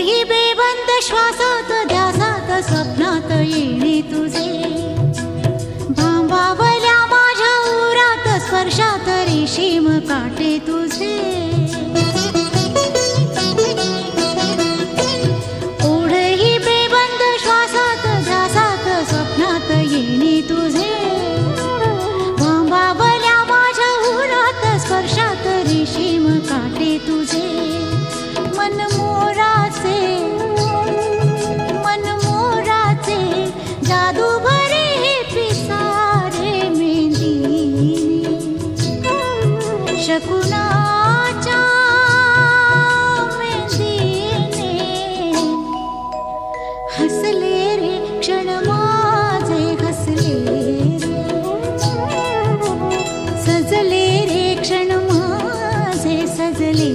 ही बेबंद श्वासात ध्यासात स्वप्नात येणे तुझे. भांबावल्या माझ्या उरात स्पर्शात रेशीम काटे तुझे. तुझे. माझ्या उरात स्पर्शात काटे तुझे. जादू भरे पिसारे में दीने शकुना में दीने हसले रे क्षण माझे हसले सजले रे क्षण माझे सजले